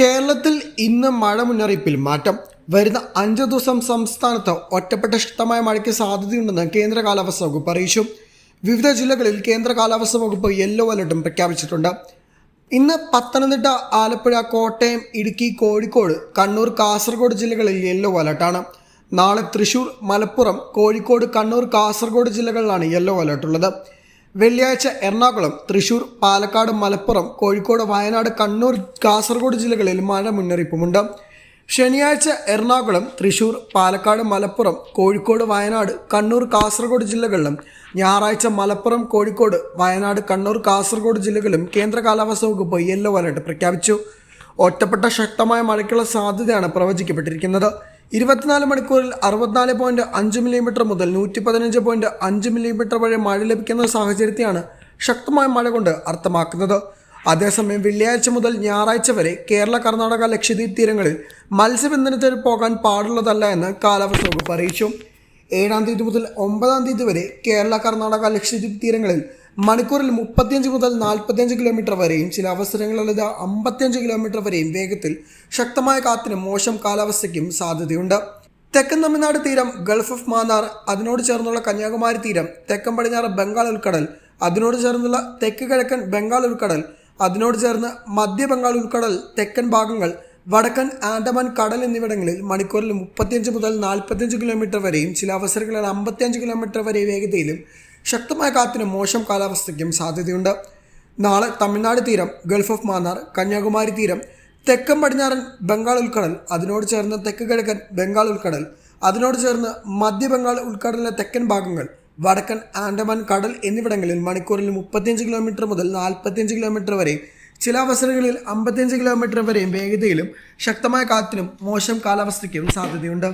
കേരളത്തിൽ ഇന്ന് മഴ മുന്നറിയിപ്പിൽ മാറ്റം. വരുന്ന അഞ്ച് ദിവസം സംസ്ഥാനത്ത് ഒറ്റപ്പെട്ട ശക്തമായ മഴയ്ക്ക് സാധ്യതയുണ്ടെന്ന് കേന്ദ്ര കാലാവസ്ഥാ വകുപ്പ് അറിയിച്ചു. വിവിധ ജില്ലകളിൽ കേന്ദ്ര കാലാവസ്ഥാ വകുപ്പ് യെല്ലോ അലർട്ടും പ്രഖ്യാപിച്ചിട്ടുണ്ട്. ഇന്ന് പത്തനംതിട്ട ആലപ്പുഴ കോട്ടയം ഇടുക്കി കോഴിക്കോട് കണ്ണൂർ കാസർഗോഡ് ജില്ലകളിൽ യെല്ലോ അലർട്ടാണ്. നാളെ തൃശൂർ മലപ്പുറം കോഴിക്കോട് കണ്ണൂർ കാസർഗോഡ് ജില്ലകളിലാണ് യെല്ലോ അലർട്ടുള്ളത്. വെള്ളിയാഴ്ച എറണാകുളം തൃശൂർ പാലക്കാട് മലപ്പുറം കോഴിക്കോട് വയനാട് കണ്ണൂർ കാസർഗോഡ് ജില്ലകളിൽ മഴ മുന്നറിയിപ്പുമുണ്ട്. ശനിയാഴ്ച എറണാകുളം തൃശൂർ പാലക്കാട് മലപ്പുറം കോഴിക്കോട് വയനാട് കണ്ണൂർ കാസർഗോഡ് ജില്ലകളിലും ഞായറാഴ്ച മലപ്പുറം കോഴിക്കോട് വയനാട് കണ്ണൂർ കാസർഗോഡ് ജില്ലകളിലും കേന്ദ്ര കാലാവസ്ഥാ വകുപ്പ് യെല്ലോ അലർട്ട് പ്രഖ്യാപിച്ചു. ഒറ്റപ്പെട്ട ശക്തമായ മഴയ്ക്കുള്ള സാധ്യതയാണ് പ്രവചിക്കപ്പെട്ടിരിക്കുന്നത്. ഇരുപത്തിനാല് മണിക്കൂറിൽ അറുപത്തിനാല് പോയിന്റ് അഞ്ച് മില്ലിമീറ്റർ മുതൽ നൂറ്റി പതിനഞ്ച് പോയിന്റ് അഞ്ച് മില്ലിമീറ്റർ വരെ മഴ ലഭിക്കുന്ന സാഹചര്യത്തെയാണ് ശക്തമായ മഴ കൊണ്ട് അർത്ഥമാക്കുന്നത്. അതേസമയം വെള്ളിയാഴ്ച മുതൽ ഞായറാഴ്ച വരെ കേരള കർണാടക ലക്ഷദ്വീപ് തീരങ്ങളിൽ മത്സ്യബന്ധനത്തിന് പോകാൻ പാടുള്ളതല്ല എന്ന് കാലാവസ്ഥ വകുപ്പ് അറിയിച്ചു. ഏഴാം തീയതി മുതൽ ഒമ്പതാം തീയതി വരെ കേരള കർണാടക ലക്ഷദ്വീപ് തീരങ്ങളിൽ മണിക്കൂറിൽ മുപ്പത്തിയഞ്ച് മുതൽ നാൽപ്പത്തിയഞ്ച് കിലോമീറ്റർ വരെയും ചില അവസരങ്ങളിൽ ഇത് അമ്പത്തിയഞ്ച് കിലോമീറ്റർ വരെയും വേഗത്തിൽ ശക്തമായ കാറ്റിനും മോശം കാലാവസ്ഥയ്ക്കും സാധ്യതയുണ്ട്. തെക്കൻ തമിഴ്നാട് തീരം ഗൾഫ് ഓഫ് മാന്നാർ അതിനോട് ചേർന്നുള്ള കന്യാകുമാരി തീരം തെക്കൻ പടിഞ്ഞാറ് ബംഗാൾ ഉൾക്കടൽ അതിനോട് ചേർന്നുള്ള തെക്ക് കിഴക്കൻ ബംഗാൾ ഉൾക്കടൽ അതിനോട് ചേർന്ന് മധ്യ ബംഗാൾ ഉൾക്കടൽ തെക്കൻ ഭാഗങ്ങൾ വടക്കൻ ആൻഡമാൻ കടൽ എന്നിവിടങ്ങളിൽ മണിക്കൂറിൽ മുപ്പത്തിയഞ്ച് മുതൽ നാൽപ്പത്തിയഞ്ച് കിലോമീറ്റർ വരെയും ചില അവസരങ്ങളിൽ അമ്പത്തിയഞ്ച് കിലോമീറ്റർ വരെ വേഗതയിലും ശക്തമായ കാറ്റിനും മോശം കാലാവസ്ഥയ്ക്കും സാധ്യതയുണ്ട്. നാളെ തമിഴ്നാട് തീരം ഗൾഫ് ഓഫ് മാന്നാർ കന്യാകുമാരി തീരം തെക്കൻ പടിഞ്ഞാറൻ ബംഗാൾ ഉൾക്കടൽ അതിനോട് ചേർന്ന് തെക്ക് കിഴക്കൻ ബംഗാൾ ഉൾക്കടൽ അതിനോട് ചേർന്ന് മധ്യ ബംഗാൾ ഉൾക്കടലിലെ തെക്കൻ ഭാഗങ്ങൾ വടക്കൻ ആൻഡമാൻ കടൽ എന്നിവിടങ്ങളിൽ മണിക്കൂറിൽ മുപ്പത്തിയഞ്ച് കിലോമീറ്റർ മുതൽ നാൽപ്പത്തിയഞ്ച് കിലോമീറ്റർ വരെ ചില അവസരങ്ങളിൽ അമ്പത്തിയഞ്ച് കിലോമീറ്റർ വരെയും വേഗതയിലും ശക്തമായ കാറ്റിനും മോശം കാലാവസ്ഥയ്ക്കും സാധ്യതയുണ്ട്.